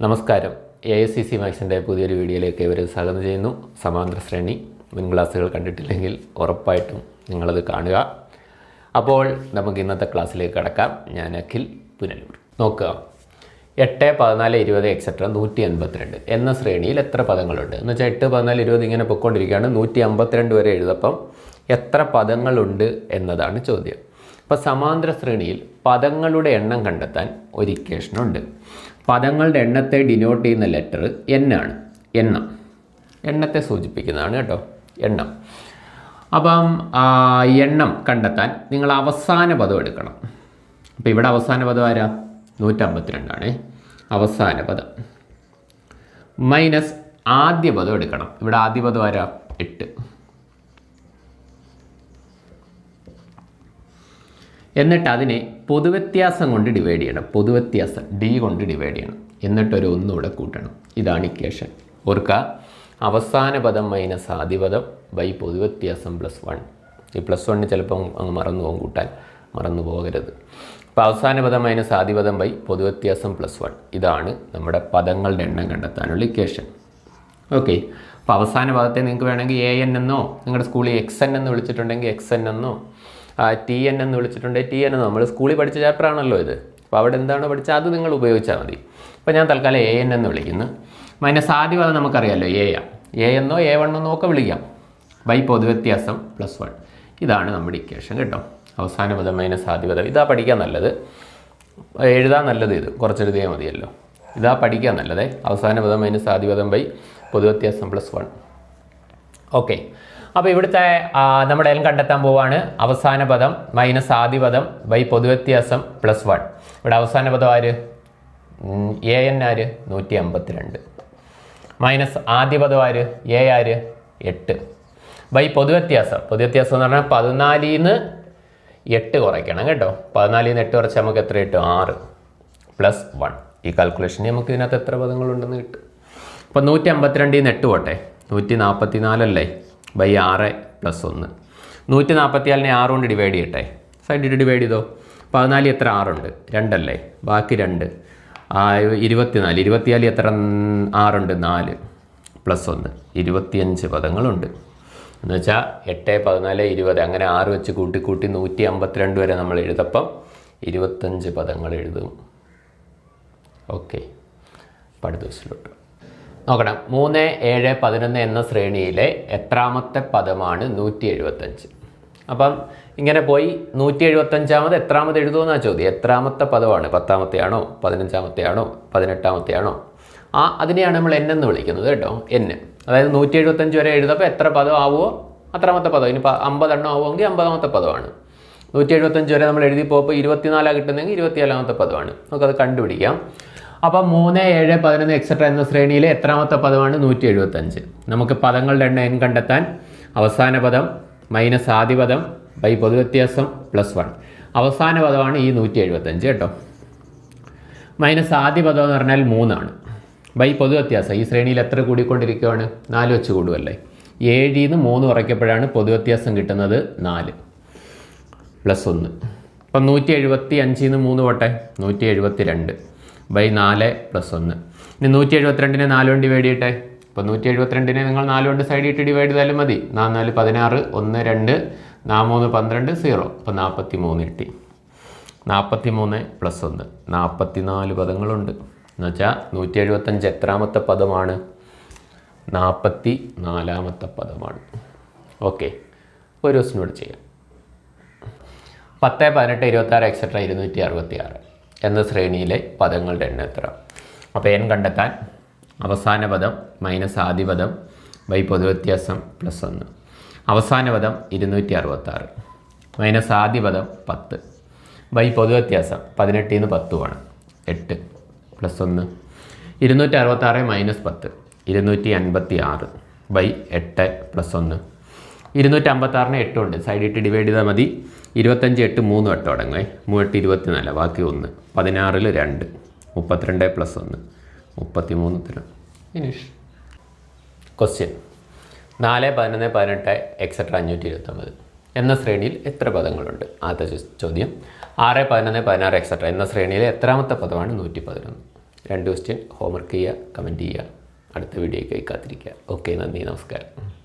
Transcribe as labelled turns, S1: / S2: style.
S1: നമസ്കാരം. A S C C മാക്സിന്റെ പുതിയൊരു വീഡിയോയിലേക്ക് ഇവർ സ്വാഗതം ചെയ്യുന്നു. സമാന്തര ശ്രേണി. മുൻ ക്ലാസ്സുകൾ കണ്ടിട്ടില്ലെങ്കിൽ ഉറപ്പായിട്ടും നിങ്ങളത് കാണുക. അപ്പോൾ നമുക്ക് ഇന്നത്തെ ക്ലാസ്സിലേക്ക് കടക്കാം. ഞാൻ അഖിൽ പുനലൂർ. നോക്കുക. എട്ട് പതിനാല് ഇരുപത് എക്സെട്ര നൂറ്റി എൺപത്തിരണ്ട് എന്ന ശ്രേണിയിൽ എത്ര പദങ്ങളുണ്ട്? എന്ന് വെച്ചാൽ എട്ട് പതിനാല് ഇരുപത് ഇങ്ങനെ പൊയ്ക്കൊണ്ടിരിക്കുകയാണ് നൂറ്റി അമ്പത്തിരണ്ട് വരെ എഴുതപ്പം എത്ര പദങ്ങളുണ്ട് എന്നതാണ് ചോദ്യം. അപ്പോൾ സമാന്തര ശ്രേണിയിൽ പദങ്ങളുടെ എണ്ണം കണ്ടെത്താൻ ഒരു ഇക്വേഷനുണ്ട് പദങ്ങളുടെ എണ്ണത്തെ ഡിനോട്ട് ചെയ്യുന്ന ലെറ്റർ എൻ ആണ്. എണ്ണം. എണ്ണത്തെ സൂചിപ്പിക്കുന്നതാണ് കേട്ടോ. എണ്ണം. അപ്പം എണ്ണം കണ്ടെത്താൻ നിങ്ങൾ അവസാന പദം എടുക്കണം. അപ്പോൾ ഇവിടെ അവസാന പദം ആരാ? നൂറ്റമ്പത്തിരണ്ടാണ്. അവസാന പദം. മൈനസ് ആദ്യ പദം എടുക്കണം. ഇവിടെ ആദ്യ പദം ആരാ? എട്ട്. എന്നിട്ട് അതിനെ പൊതുവ്യത്യാസം കൊണ്ട് ഡിവൈഡ് ചെയ്യണം. പൊതുവ്യത്യാസം ഡി കൊണ്ട് ഡിവൈഡ് ചെയ്യണം. എന്നിട്ടൊരു ഒന്നുകൂടെ കൂട്ടണം. ഇതാണ് ഇക്വേഷൻ ഓർക്കുക അവസാന പദം മൈനസ് ആദിപദം പദം ബൈ പൊതുവ്യത്യാസം പ്ലസ് വൺ ഈ പ്ലസ് വണ്ണിന് ചിലപ്പം അങ്ങ് മറന്നു പോകും കൂട്ടാൻ. മറന്നു പോകരുത്. അപ്പോൾ അവസാന പദം മൈനസ് ആദിപദം പദം ബൈ പൊതുവ്യത്യാസം പ്ലസ് വൺ ഇതാണ് നമ്മുടെ പദങ്ങളുടെ എണ്ണം കണ്ടെത്താനുള്ള ഇക്വേഷൻ ഓക്കെ അപ്പോൾ അവസാന പദത്തെ നിങ്ങൾക്ക് വേണമെങ്കിൽ എ എൻ എന്നോ നിങ്ങളുടെ സ്കൂളിൽ എക്സ് എൻ എന്ന് വിളിച്ചിട്ടുണ്ടെങ്കിൽ എക്സ് എൻ എന്നോ ടി എൻ എന്ന് വിളിച്ചിട്ടുണ്ട്. ടി എൻ നമ്മൾ സ്കൂളിൽ പഠിച്ച ചാപ്റ്റർ ആണല്ലോ ഇത്. അപ്പോൾ അവിടെ എന്താണോ പഠിച്ചത് അത് നിങ്ങൾ ഉപയോഗിച്ചാൽ മതി. അപ്പോൾ ഞാൻ തൽക്കാലം എ എൻ എന്ന് വിളിക്കുന്നു. മൈനസ് ആദ്യം അത് നമുക്കറിയാമല്ലോ എ ആ എ എന്നോ എ വൺ എന്നോ ഒക്കെ വിളിക്കാം. ബൈ പൊതുവ്യത്യാസം പ്ലസ് വൺ ഇതാണ് നമ്മുടെ ഇക്വേഷൻ കേട്ടോ. അവസാന പദം മൈനസ് ആദ്യ പദം ഇതാ പഠിക്കാൻ നല്ലത്. എഴുതാൻ നല്ലത് ഇത്. കുറച്ചെഴുതിയാൽ മതിയല്ലോ. ഇതാ പഠിക്കാൻ നല്ലതേ. അവസാന പദം മൈനസ് ആദ്യ പദം ബൈ പൊതുവ്യത്യാസം പ്ലസ് വൺ ഓക്കെ അപ്പോൾ ഇവിടുത്തെ നമ്മൾ എല്ലാം കണ്ടെത്താൻ പോവാണ്. അവസാന പദം മൈനസ് ആദ്യ പദം ബൈ പൊതുവ്യത്യാസം പ്ലസ് വൺ ഇവിടെ അവസാന പദം ആര്? എ എൻ ആര്? നൂറ്റി അമ്പത്തിരണ്ട് മൈനസ് ആദ്യ പദം ആര്? എ ആര്? എട്ട്. ബൈ പൊതുവ്യത്യാസം പൊതുവ്യത്യാസം എന്ന് പറഞ്ഞാൽ പതിനാലിൽ നിന്ന് എട്ട് കുറയ്ക്കണം കേട്ടോ. പതിനാലിൽ നിന്ന് എട്ട് കുറച്ചാൽ നമുക്ക് എത്ര കിട്ടും? ആറ്. പ്ലസ് വൺ ഈ കാൽക്കുലേഷന് നമുക്ക് ഇതിനകത്ത് എത്ര പദങ്ങളുണ്ടെന്ന് കിട്ടും? അപ്പോൾ നൂറ്റി അമ്പത്തിരണ്ടിൽ നിന്ന് എട്ട് പോട്ടെ. നൂറ്റി നാൽപ്പത്തി നാലല്ലേ ബൈ ആറ് പ്ലസ് ഒന്ന്. നൂറ്റി നാൽപ്പത്തിനാലിനെ ആറ് കൊണ്ട് ഡിവൈഡ് ചെയ്യട്ടെ. സൈഡിട്ട് ഡിവൈഡ് ചെയ്തോ? പതിനാല് എത്ര ആറുണ്ട്? രണ്ടല്ലേ? ബാക്കി രണ്ട്. ഇരുപത്തിനാല്. ഇരുപത്തിനാലിൽ എത്ര ആറുണ്ട്? നാല് പ്ലസ് ഒന്ന്. ഇരുപത്തിയഞ്ച് പദങ്ങളുണ്ട്. എന്ന് വെച്ചാൽ എട്ട് പതിനാല് ഇരുപത്. അങ്ങനെ ആറ് വെച്ച് കൂട്ടി കൂട്ടി നൂറ്റി അമ്പത്തിരണ്ട് വരെ നമ്മൾ എഴുതപ്പം ഇരുപത്തഞ്ച് പദങ്ങൾ എഴുതും. ഓക്കെ. അടുത്ത നോക്കണം. മൂന്ന് ഏഴ് പതിനൊന്ന് എന്ന ശ്രേണിയിലെ എത്രാമത്തെ പദമാണ് നൂറ്റി എഴുപത്തഞ്ച് അപ്പം ഇങ്ങനെ പോയി നൂറ്റി എഴുപത്തഞ്ചാമത് എത്രാമത് എഴുതുമെന്നാ ചോദ്യം. എത്രാമത്തെ പദമാണ്? പത്താമത്തെ ആണോ പതിനഞ്ചാമത്തെ ആണോ പതിനെട്ടാമത്തെ ആണോ ആ അതിനെയാണ് നമ്മൾ എൻ എന്ന് വിളിക്കുന്നത് കേട്ടോ. എൻ അതായത് നൂറ്റി എഴുപത്തഞ്ച് വരെ എഴുതപ്പോൾ എത്ര പദം ആവുമോ അത്രാമത്തെ പദം. ഇനി അമ്പതെണ്ണം ആവുമെങ്കിൽ അമ്പതാമത്തെ പദമാണ്. നൂറ്റി എഴുപത്തഞ്ച് വരെ നമ്മൾ എഴുതി പോകുമ്പോൾ ഇരുപത്തിനാലാണ് കിട്ടുന്നതെങ്കിൽ ഇരുപത്തിനാലാമത്തെ പദമാണ്. നമുക്കത് കണ്ടുപിടിക്കാം. അപ്പം മൂന്ന് ഏഴ് പതിനൊന്ന് എക്സെട്ര എന്ന ശ്രേണിയിലെ എത്രാമത്തെ പദമാണ് നൂറ്റി എഴുപത്തഞ്ച് നമുക്ക് പദങ്ങളുടെ എണ്ണം എൻ കണ്ടെത്താൻ അവസാന പദം മൈനസ് ആദ്യ പദം ബൈ പൊതുവ്യത്യാസം പ്ലസ് വൺ അവസാന പദമാണ് ഈ നൂറ്റി എഴുപത്തഞ്ച് കേട്ടോ. മൈനസ് ആദ്യ പദം എന്ന് പറഞ്ഞാൽ മൂന്നാണ്. ബൈ പൊതുവ്യത്യാസം ഈ ശ്രേണിയിൽ എത്ര കൂടിക്കൊണ്ടിരിക്കുകയാണ് നാല് വെച്ച് കൂടുമല്ലേ ഏഴിൽ നിന്ന് മൂന്ന് കുറയ്ക്കപ്പോഴാണ് പൊതുവ്യത്യാസം കിട്ടുന്നത് നാല് പ്ലസ് ഒന്ന്. അപ്പം നൂറ്റി എഴുപത്തി അഞ്ചിൽ നിന്ന് മൂന്ന് പോട്ടെ? നൂറ്റി എഴുപത്തി രണ്ട് ബൈ നാല് പ്ലസ് ഒന്ന്. ഇനി നൂറ്റി എഴുപത്തിരണ്ടിനെ നാല് കൊണ്ട് ഡിവൈഡ് ചെയ്യട്ടെ? അപ്പോൾ നൂറ്റി എഴുപത്തിരണ്ടിനെ നിങ്ങൾ നാല് കൊണ്ട് സൈഡ് ഇട്ട് ഡിവൈഡ് ചെയ്താലും മതി. നാല് പതിനാറ് ഒന്ന് രണ്ട് നാ മൂന്ന് പന്ത്രണ്ട് സീറോ അപ്പോൾ നാൽപ്പത്തി മൂന്ന് കിട്ടി. നാൽപ്പത്തി മൂന്ന് പ്ലസ് ഒന്ന്. നാൽപ്പത്തി നാല് പദങ്ങളുണ്ട്. എന്നുവെച്ചാൽ നൂറ്റി എഴുപത്തഞ്ച് എത്രാമത്തെ പദമാണ്? നാൽപ്പത്തി നാലാമത്തെ പദമാണ്. ഓക്കെ ഒരു ദിവസം കൂടെ ചെയ്യാം. പത്ത് പതിനെട്ട് ഇരുപത്താറ് എക്സെട്ര ഇരുന്നൂറ്റി അറുപത്തി ആറ് എന്ന ശ്രേണിയിലെ പദങ്ങളുടെ എണ്ണം എത്ര അപ്പോൾ എൻ കണ്ടെത്താൻ അവസാന പദം മൈനസ് ആദ്യ പദം ബൈ പൊതുവ്യത്യാസം പ്ലസ് ഒന്ന്. അവസാന പദം ഇരുന്നൂറ്റി അറുപത്താറ് മൈനസ് ആദ്യ പദം പത്ത്. ബൈ പൊതുവ്യത്യാസം പതിനെട്ടിൽ നിന്ന് പത്ത് വേണം എട്ട് പ്ലസ് ഒന്ന്. ഇരുന്നൂറ്റി അറുപത്താറ് മൈനസ് പത്ത്. ഇരുന്നൂറ്റി അൻപത്തി ആറ് ബൈ എട്ട് പ്ലസ് ഒന്ന്. ഇരുന്നൂറ്റി അമ്പത്താറിന് എട്ടുണ്ട്. സൈഡ് ഇട്ട് ഡിവൈഡ് ചെയ്താൽ മതി. ഇരുപത്തഞ്ച് എട്ട് മൂന്ന് വട്ടം അടങ്ങുമേ മൂവെട്ട് ഇരുപത്തിനാല്. ബാക്കി ഒന്ന്. പതിനാറിൽ രണ്ട്. മുപ്പത്തിരണ്ട് പ്ലസ് ഒന്ന്. മുപ്പത്തി മൂന്ന് ഫിനിഷ് ക്വസ്റ്റ്യൻ നാല് പതിനൊന്ന് പതിനെട്ട് എക്സെട്ര അഞ്ഞൂറ്റി ഇരുപത്തൊമ്പത്. എന്ന ശ്രേണിയിൽ എത്ര പദങ്ങളുണ്ട്? ആദ്യത്തെ ചോദ്യം. ആറ് പതിനൊന്ന് പതിനാറ് എക്സെട്ര എന്ന ശ്രേണിയിലെ എത്രാമത്തെ പദമാണ് നൂറ്റി പതിനൊന്ന് രണ്ട് ക്വസ്റ്റ്യൻ ഹോംവർക്ക് ചെയ്യുക കമന്റ് ചെയ്യുക. അടുത്ത വീഡിയോയ്ക്കായി കാത്തിരിക്കുക. ഓക്കെ നന്ദി. നമസ്കാരം.